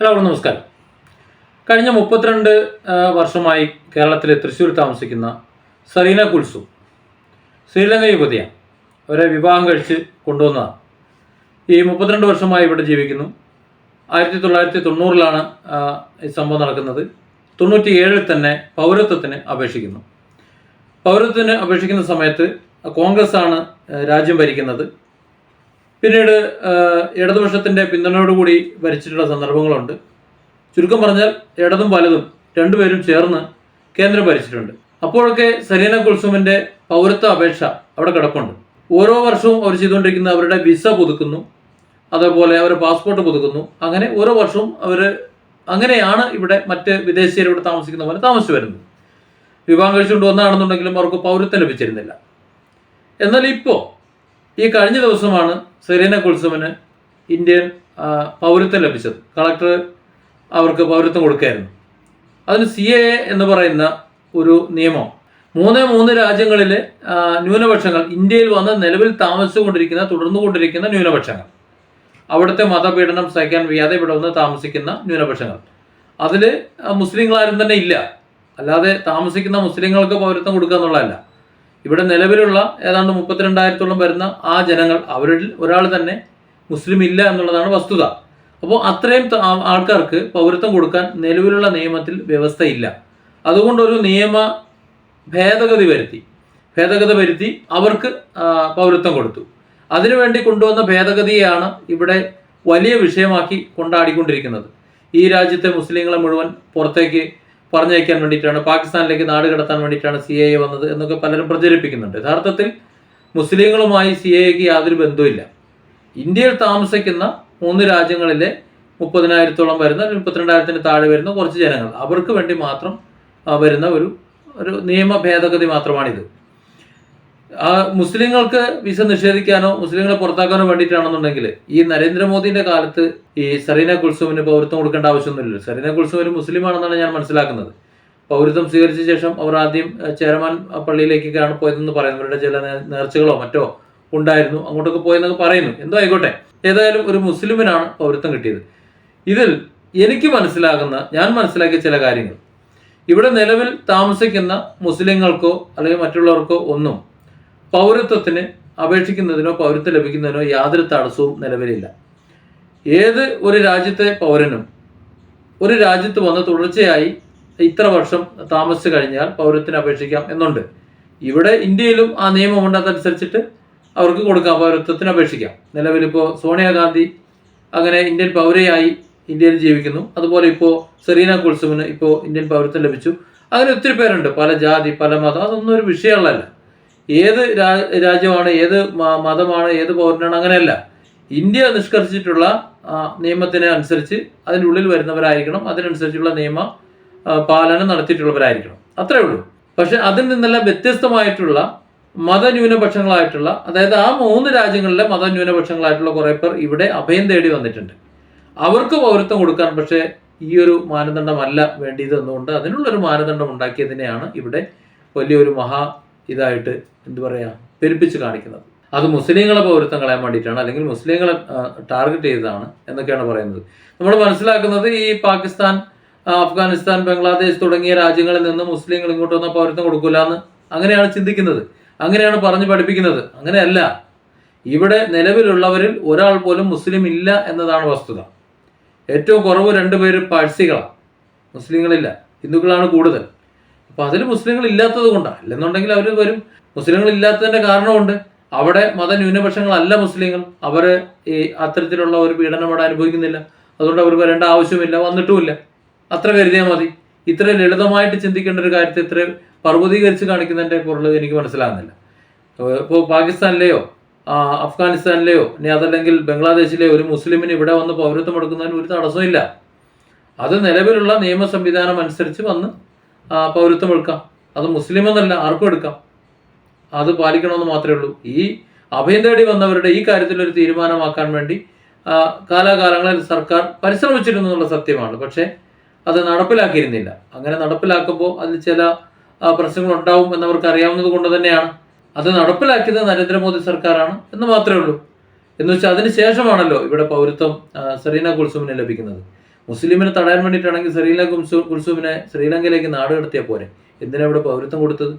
എല്ലാവർക്കും നമസ്കാരം. കഴിഞ്ഞ മുപ്പത്തിരണ്ട് വർഷമായി കേരളത്തിലെ തൃശ്ശൂർ താമസിക്കുന്ന സറീന കുൽസു. ശ്രീലങ്ക യുവതിയാണ്. അവരെ വിവാഹം കഴിച്ച് കൊണ്ടുവന്നതാണ്. ഈ മുപ്പത്തിരണ്ട് വർഷമായി ഇവിടെ ജീവിക്കുന്നു. ആയിരത്തി തൊള്ളായിരത്തി തൊണ്ണൂറിലാണ് ഈ സംഭവം നടക്കുന്നത്. തൊണ്ണൂറ്റി ഏഴിൽ തന്നെ പൗരത്വത്തിന് അപേക്ഷിക്കുന്നു. പൗരത്വത്തിന് അപേക്ഷിക്കുന്ന സമയത്ത് കോൺഗ്രസ് ആണ് രാജ്യം ഭരിക്കുന്നത്. പിന്നീട് ഇടതുപക്ഷത്തിന്റെ പിന്തുണയോടുകൂടി ഭരിച്ചിട്ടുള്ള സന്ദർഭങ്ങളുണ്ട്. ചുരുക്കം പറഞ്ഞാൽ ഇടതും വലതും രണ്ടുപേരും ചേർന്ന് കേന്ദ്രം ഭരിച്ചിട്ടുണ്ട്. അപ്പോഴൊക്കെ സരീന കുൽസുമിന്റെ പൗരത്വ അപേക്ഷ അവിടെ കിടപ്പുണ്ട്. ഓരോ വർഷവും അവർ ചെയ്തുകൊണ്ടിരിക്കുന്ന അവരുടെ വിസ പുതുക്കുന്നു. അതേപോലെ അവർ പാസ്പോർട്ട് പുതുക്കുന്നു. അങ്ങനെ ഓരോ വർഷവും അവർ അങ്ങനെയാണ് ഇവിടെ മറ്റ് വിദേശീയർ ഇവിടെ താമസിക്കുന്ന പോലെ താമസിച്ചു വരുന്നത്. വിവാഹം കഴിച്ചുകൊണ്ട് വന്നാണെന്നുണ്ടെങ്കിലും അവർക്ക് പൗരത്വം ലഭിച്ചിരുന്നില്ല. എന്നാൽ ഇപ്പോൾ ഈ കഴിഞ്ഞ ദിവസമാണ് സെറീന കുൽസുമിന് ഇന്ത്യൻ പൗരത്വം ലഭിച്ചത്. കളക്ടർ അവർക്ക് പൗരത്വം കൊടുക്കുകയായിരുന്നു അതിന് സി എ എന്ന് പറയുന്ന ഒരു നിയമം. മൂന്ന് മൂന്ന് രാജ്യങ്ങളിലെ ന്യൂനപക്ഷങ്ങൾ ഇന്ത്യയിൽ വന്ന് നിലവിൽ താമസിച്ചുകൊണ്ടിരിക്കുന്ന തുടർന്നുകൊണ്ടിരിക്കുന്ന ന്യൂനപക്ഷങ്ങൾ. അവിടുത്തെ മതപീഡനം സഹിക്കാൻ വയ്യാതെ ഇവിടെ വന്ന് താമസിക്കുന്ന ന്യൂനപക്ഷങ്ങൾ. അതിൽ മുസ്ലിങ്ങളാരും തന്നെ ഇല്ല. അല്ലാതെ താമസിക്കുന്ന മുസ്ലിങ്ങൾക്ക് പൗരത്വം കൊടുക്കുക എന്നുള്ളതല്ല. ഇവിടെ നിലവിലുള്ള ഏതാണ്ട് മുപ്പത്തിരണ്ടായിരത്തോളം വരുന്ന ആ ജനങ്ങൾ അവരിൽ ഒരാൾ തന്നെ മുസ്ലിം ഇല്ല എന്നുള്ളതാണ് വസ്തുത. അപ്പോൾ അത്രയും ആൾക്കാർക്ക് പൗരത്വം കൊടുക്കാൻ നിലവിലുള്ള നിയമത്തിൽ വ്യവസ്ഥയില്ല. അതുകൊണ്ട് ഒരു നിയമ ഭേദഗതി വരുത്തി. ഭേദഗതി വരുത്തി അവർക്ക് പൗരത്വം കൊടുത്തു. അതിനുവേണ്ടി കൊണ്ടുവന്ന ഭേദഗതിയാണ് ഇവിടെ വലിയ വിഷയമാക്കി കൊണ്ടാടിക്കൊണ്ടിരിക്കുന്നത്. ഈ രാജ്യത്തെ മുസ്ലിങ്ങളെ മുഴുവൻ പുറത്തേക്ക് പറഞ്ഞയക്കാൻ വേണ്ടിയിട്ടാണ് പാകിസ്ഥാനിലേക്ക് നാട് കടത്താൻ വേണ്ടിയിട്ടാണ് സി എ വന്നത് എന്നൊക്കെ പലരും പ്രചരിപ്പിക്കുന്നുണ്ട്. യഥാർത്ഥത്തിൽ മുസ്ലിങ്ങളുമായി സി എക്ക് യാതൊരു ബന്ധവുമില്ല. ഇന്ത്യയിൽ താമസിക്കുന്ന മൂന്ന് രാജ്യങ്ങളിലെ മുപ്പതിനായിരത്തോളം വരുന്ന മുപ്പത്തിരണ്ടായിരത്തിന് താഴെ വരുന്ന കുറച്ച് ജനങ്ങൾ. അവർക്ക് വേണ്ടി മാത്രം വരുന്ന ഒരു ഒരു നിയമ ഭേദഗതി മാത്രമാണിത്. ആ മുസ്ലിങ്ങൾക്ക് വിസ നിഷേധിക്കാനോ മുസ്ലിങ്ങളെ പുറത്താക്കാനോ വേണ്ടിയിട്ടാണെന്നുണ്ടെങ്കിൽ ഈ നരേന്ദ്രമോദിന്റെ കാലത്ത് ഈ സറീന കുൽസുമിന് പൗരത്വം കൊടുക്കേണ്ട ആവശ്യമൊന്നുമില്ല. സറീന കുൽസും ഒരു മുസ്ലിമാണെന്നാണ് ഞാൻ മനസ്സിലാക്കുന്നത്. പൗരത്വം സ്വീകരിച്ച ശേഷം അവർ ആദ്യം ചേരമാൻ പള്ളിയിലേക്കൊക്കെയാണ് പോയതെന്ന് പറയുന്നു അവരുടെ ചില നേർച്ചകളോ മറ്റോ ഉണ്ടായിരുന്നു. അങ്ങോട്ടൊക്കെ പോയെന്നൊക്കെ പറയുന്നു. എന്തോ ആയിക്കോട്ടെ. ഏതായാലും ഒരു മുസ്ലിമിനാണ് പൗരത്വം കിട്ടിയത്. ഇതിൽ എനിക്ക് മനസ്സിലാകുന്ന ഞാൻ മനസ്സിലാക്കിയ ചില കാര്യങ്ങൾ. ഇവിടെ നിലവിൽ താമസിക്കുന്ന മുസ്ലിങ്ങൾക്കോ അല്ലെങ്കിൽ മറ്റുള്ളവർക്കോ ഒന്നും പൗരത്വത്തിന് അപേക്ഷിക്കുന്നതിനോ പൗരത്വം ലഭിക്കുന്നതിനോ യാതൊരു തടസ്സവും നിലവിലില്ല. ഏത് ഒരു രാജ്യത്തെ പൗരനും ഒരു രാജ്യത്ത് വന്ന് തുടർച്ചയായി ഇത്ര വർഷം താമസിച്ചു കഴിഞ്ഞാൽ പൗരത്തിന് അപേക്ഷിക്കാം എന്നുണ്ട്. ഇവിടെ ഇന്ത്യയിലും ആ നിയമമുണ്ട് അതനുസരിച്ചിട്ട് അവർക്ക് കൊടുക്കാം പൗരത്വത്തിന് അപേക്ഷിക്കാം. നിലവിലിപ്പോൾ സോണിയാഗാന്ധി അങ്ങനെ ഇന്ത്യൻ പൗരയായി ഇന്ത്യയിൽ ജീവിക്കുന്നു. അതുപോലെ ഇപ്പോൾ സെറീന കുൽസുമിന് ഇപ്പോൾ ഇന്ത്യൻ പൗരത്വം ലഭിച്ചു. അങ്ങനെ ഒത്തിരി പേരുണ്ട്. പല ജാതി പല മതം അതൊന്നും ഒരു വിഷയമുള്ളതല്ല ഏത് രാജ്യമാണ് ഏത് മതമാണ് ഏത് പൗരനാണ് അങ്ങനെയല്ല. ഇന്ത്യ നിഷ്കർഷിച്ചിട്ടുള്ള നിയമത്തിന് അനുസരിച്ച് അതിന്റെ ഉള്ളിൽ വരുന്നവരായിരിക്കണം. അതിനനുസരിച്ചുള്ള നിയമ പാലനം നടത്തിയിട്ടുള്ളവരായിരിക്കണം. അത്രേ ഉള്ളൂ. പക്ഷെ അതിൽ നിന്നെല്ലാം വ്യത്യസ്തമായിട്ടുള്ള മതന്യൂനപക്ഷങ്ങളായിട്ടുള്ള അതായത് ആ മൂന്ന് രാജ്യങ്ങളിലെ മതന്യൂനപക്ഷങ്ങളായിട്ടുള്ള കുറേ പേർ ഇവിടെ അഭയം തേടി വന്നിട്ടുണ്ട്. അവർക്ക് പൗരത്വം കൊടുക്കാൻ പക്ഷേ ഈ ഒരു മാനദണ്ഡമല്ല വേണ്ടിയത് എന്നുകൊണ്ട് അതിനുള്ളൊരു മാനദണ്ഡം ഉണ്ടാക്കിയതിനെയാണ് ഇവിടെ വലിയൊരു മഹാ ഇതായിട്ട് എന്ത് പറയാ പെരുപ്പിച്ച് കാണിക്കുന്നത്. അത് മുസ്ലിങ്ങളെ പൗരത്വം കളയാൻ വേണ്ടിയിട്ടാണ് അല്ലെങ്കിൽ മുസ്ലിങ്ങളെ ടാർഗറ്റ് ചെയ്തതാണ് എന്നൊക്കെയാണ് പറയുന്നത്. നമ്മൾ മനസ്സിലാക്കുന്നത് ഈ പാകിസ്ഥാൻ അഫ്ഗാനിസ്ഥാൻ ബംഗ്ലാദേശ് തുടങ്ങിയ രാജ്യങ്ങളിൽ നിന്ന് മുസ്ലിങ്ങൾ ഇങ്ങോട്ട് വന്ന പൗരത്വം കൊടുക്കില്ല എന്ന് അങ്ങനെയാണ് ചിന്തിക്കുന്നത്. അങ്ങനെയാണ് പറഞ്ഞു പഠിപ്പിക്കുന്നത്. അങ്ങനെയല്ല. ഇവിടെ നിലവിലുള്ളവരിൽ ഒരാൾ പോലും മുസ്ലിം ഇല്ല എന്നതാണ് വസ്തുത. ഏറ്റവും കുറവ് രണ്ടുപേര് പാഴ്സികളാണ് മുസ്ലിങ്ങളില്ല. ഹിന്ദുക്കളാണ് കൂടുതൽ. അപ്പോൾ അതിൽ മുസ്ലിങ്ങൾ ഇല്ലാത്തത് കൊണ്ടാണ് അല്ലെന്നുണ്ടെങ്കിൽ അവർ വരും. മുസ്ലിങ്ങൾ ഇല്ലാത്തതിന്റെ കാരണമുണ്ട് അവിടെ മതന്യൂനപക്ഷങ്ങളല്ല മുസ്ലിങ്ങൾ. അവർ ഈ അത്തരത്തിലുള്ള ഒരു പീഡനം അവിടെ അനുഭവിക്കുന്നില്ല. അതുകൊണ്ട് അവർ വരേണ്ട ആവശ്യമില്ല വന്നിട്ടുമില്ല. അത്ര കരുതിയാൽ മതി. ഇത്ര ലളിതമായിട്ട് ചിന്തിക്കേണ്ട ഒരു കാര്യത്തെ ഇത്ര പർവതീകരിച്ച് കാണിക്കുന്നതിന്റെ പൊരുൾ എനിക്ക് മനസ്സിലാകുന്നില്ല. ഇപ്പോൾ പാകിസ്ഥാനിലെയോ അഫ്ഗാനിസ്ഥാനിലെയോ ഇനി അതല്ലെങ്കിൽ ബംഗ്ലാദേശിലെയോ ഒരു മുസ്ലിമിന് ഇവിടെ വന്ന് പൗരത്വം എടുക്കുന്നതിന് ഒരു തടസ്സമില്ല അത് നിലവിലുള്ള നിയമ സംവിധാനം അനുസരിച്ച് വന്ന് പൗരത്വം എടുക്കാം. അത് മുസ്ലിം എന്നല്ല ആർക്കും എടുക്കാം. അത് പാലിക്കണമെന്ന് മാത്രമേ ഉള്ളൂ. ഈ അഭയം തേടി വന്നവരുടെ ഈ കാര്യത്തിൽ ഒരു തീരുമാനമാക്കാൻ വേണ്ടി കാലാകാലങ്ങളിൽ സർക്കാർ പരിശ്രമിച്ചിരുന്നു എന്നുള്ള സത്യമാണ്. പക്ഷേ അത് നടപ്പിലാക്കിയിരുന്നില്ല. അങ്ങനെ നടപ്പിലാക്കുമ്പോൾ അതിൽ ചില പ്രശ്നങ്ങൾ ഉണ്ടാവും എന്നവർക്ക് അറിയാവുന്നത് കൊണ്ട് തന്നെയാണ്. അത് നടപ്പിലാക്കിയത് നരേന്ദ്രമോദി സർക്കാരാണ് എന്ന് മാത്രമേ ഉള്ളൂ. എന്ന് വെച്ചാൽ അതിന് ശേഷമാണല്ലോ ഇവിടെ പൗരത്വം സെറീന കുൽസുമിന് ലഭിക്കുന്നത്. മുസ്ലിമിനെ തടയാൻ വേണ്ടിയിട്ടാണെങ്കിൽ ശ്രീലങ്ക കുൽസൂമിനെ ശ്രീലങ്കയിലേക്ക് നാട് നാടുകടത്തിയ പോരെ. എന്തിനാണ് ഇവിടെ പൗരത്വം കൊടുത്തത്?